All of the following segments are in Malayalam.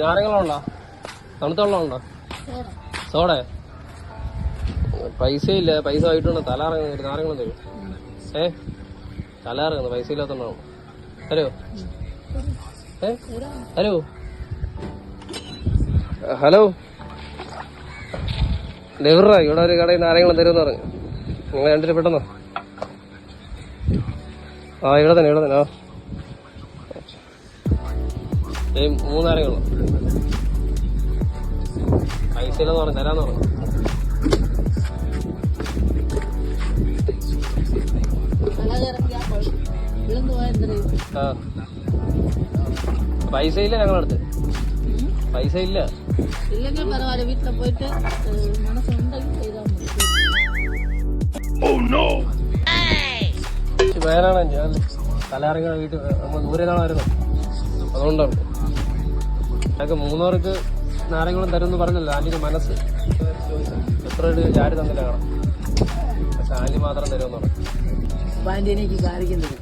നാരങ്ങളുണ്ടോ പൈസ ഇല്ല പൈസ ആയിട്ടുണ്ട്. തല ഇറങ്ങുന്ന നാരങ്ങളും തരും. ഏ? തല ഇറങ്ങുന്നു പൈസ ഇല്ലാത്തോണ്ടാവും. ഹലോ? ഏ? ഹലോ? ഹലോ? ലെവറ ഇവിടെ ഒരു കടയിൽ നാരങ്ങളും തരുമെന്ന് പറഞ്ഞു. നിങ്ങൾ രണ്ടിട്ട് പെട്ടെന്നോ? ആ ഇവിടെ തന്നെ ഇവിടെ തന്നെ. ആ. ഏയ് മൂന്നാരങ്ങളുള്ളൂ പൈസ ഇല്ലെന്ന് പൈസ ഇല്ല ഞങ്ങളടുത്ത് പൈസ ഇല്ല. ഇല്ലെങ്കിൽ പരവായില്ല വീട്ടിൽ പോയിട്ട് ഞാൻ തലയിറങ്ങുന്ന വീട്ടിൽ നമ്മൾ ദൂരെ നാളായിരുന്നു അതുകൊണ്ടാണ്. ഞങ്ങൾക്ക് മൂന്നാർക്ക് നാരങ്ങളും തരുമെന്ന് പറഞ്ഞല്ലോ ആന്റിന്റെ മനസ്സ്. എത്ര ഒരു ചാരി തന്നില്ല കാണാം പക്ഷെ ആന്റി മാത്രം തരുമെന്ന് പറഞ്ഞു. പാന്റീനേക്ക് കാണിക്കുന്നത്.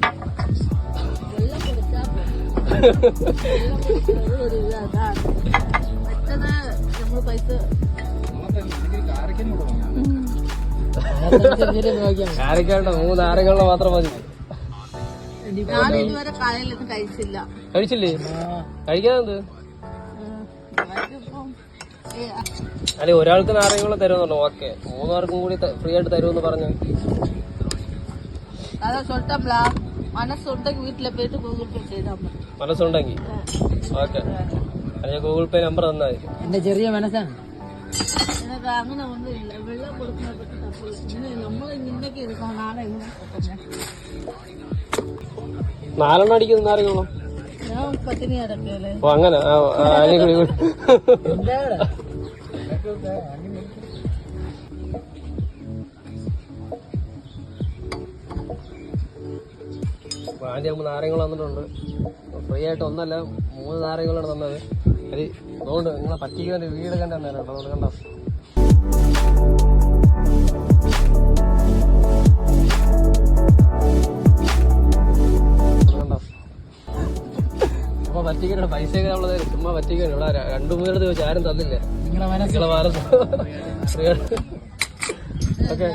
കാരക്കാണ്ട് മൂന്ന് നാരങ്ങളുടെ മാത്രം മതി. കഴിച്ചില്ല. കഴിച്ചില്ലേ? അല്ലെ ഒരാൾക്ക് നാരങ്ങ വെള്ളം തരുമെന്നുള്ളൂ. ഓക്കെ. മൂന്നാർക്കും കൂടി ഫ്രീ ആയിട്ട് തരുമെന്ന് പറഞ്ഞു. മനസ്സുണ്ടെങ്കിൽ ഗൂഗിൾ പേ നമ്പർ തന്നാൽ എന്റെ ചെറിയ മനസ്സാണ്. നാലെണ്ണം അടിക്കുന്ന നാരങ്ങളോ ഓ അങ്ങനെ ആ, ആ, അല്ലെങ്കിൽ കൂടി ആദ്യം ആകുമ്പോൾ നാരങ്ങൾ തന്നിട്ടുണ്ട്. ഫ്രീ ആയിട്ട് ഒന്നല്ല മൂന്ന് നാരങ്ങളാണ് തന്നത്. അത് അതുകൊണ്ട് നിങ്ങളെ പറ്റിക്കുന്ന വീട് കണ്ട കേട്ടോ അതുകൊണ്ട് കണ്ടോ കണ്ടോ അപ്പൊ പറ്റിക്കണ്ട പൈസയൊക്കെ നമ്മൾ ചുമ്മാ പറ്റിക്കണം ഇവിടെ രണ്ടു മൂന്നിടത്ത് ചോദിച്ചു ആരും തന്നില്ല. നിങ്ങളെ മനസ്സിലെ ഓക്കെ.